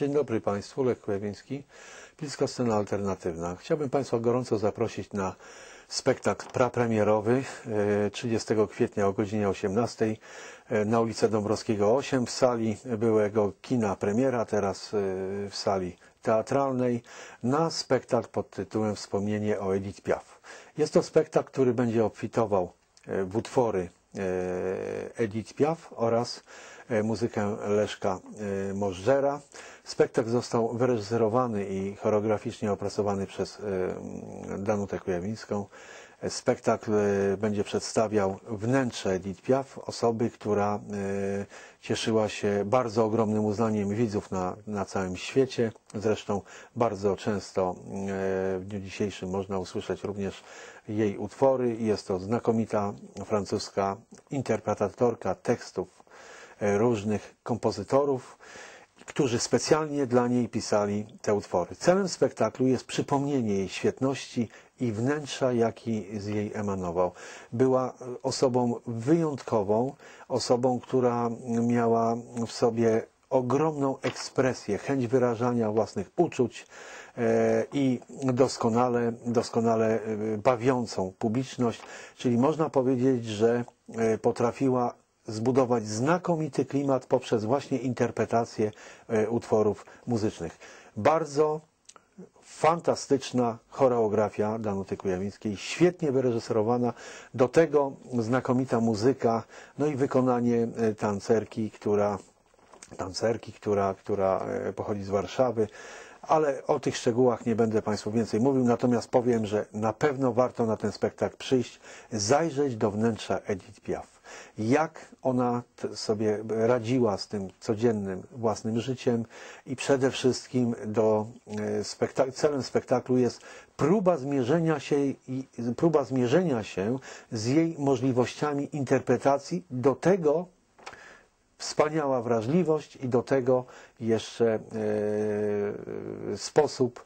Dzień dobry Państwu, Lech Kłewiński, Pilska Scena Alternatywna. Chciałbym Państwa gorąco zaprosić na spektakl prapremierowy e, 30 kwietnia o godzinie 18 e, na ulicę Dąbrowskiego 8 w sali byłego kina premiera, teraz e, w sali teatralnej na spektakl pod tytułem Wspomnienie o Edith Piaf. Jest to spektakl, który będzie obfitował e, w utwory e, Edith Piaf oraz e, muzykę Leszka e, Możdżera. Spektakl został wyreżyserowany i choreograficznie opracowany przez Danutę Kujawińską. Spektakl e, będzie przedstawiał wnętrze Edith Piaf, osoby, która e, cieszyła się bardzo ogromnym uznaniem widzów na, na całym świecie. Zresztą bardzo często e, w dniu dzisiejszym można usłyszeć również jej utwory. Jest to znakomita francuska interpretatorka tekstów różnych kompozytorów, którzy specjalnie dla niej pisali te utwory. Celem spektaklu jest przypomnienie jej świetności i wnętrza, jaki z jej emanował. Była osobą wyjątkową, osobą, która miała w sobie ogromną ekspresję, chęć wyrażania własnych uczuć e, i doskonale, doskonale e, bawiącą publiczność, czyli można powiedzieć, że e, potrafiła zbudować znakomity klimat poprzez właśnie interpretację e, utworów muzycznych. Bardzo fantastyczna choreografia Danuty Kujawińskiej, świetnie wyreżyserowana, do tego znakomita muzyka, no i wykonanie e, tancerki, która tancerki, która, która e, pochodzi z Warszawy, ale o tych szczegółach nie będę Państwu więcej mówił, natomiast powiem, że na pewno warto na ten spektakl przyjść, zajrzeć do wnętrza Edith Piaf. Jak ona sobie radziła z tym codziennym własnym życiem i przede wszystkim do e, spektak- celem spektaklu jest próba zmierzenia się, próba zmierzenia się z jej możliwościami interpretacji do tego, wspaniała wrażliwość i do tego jeszcze e, sposób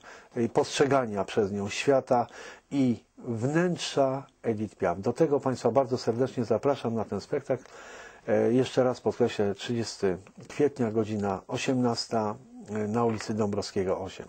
postrzegania przez nią świata i wnętrza Edith Piaf. Do tego Państwa bardzo serdecznie zapraszam na ten spektakl. E, jeszcze raz podkreślę, 30 kwietnia, godzina 18 e, na ulicy Dąbrowskiego 8.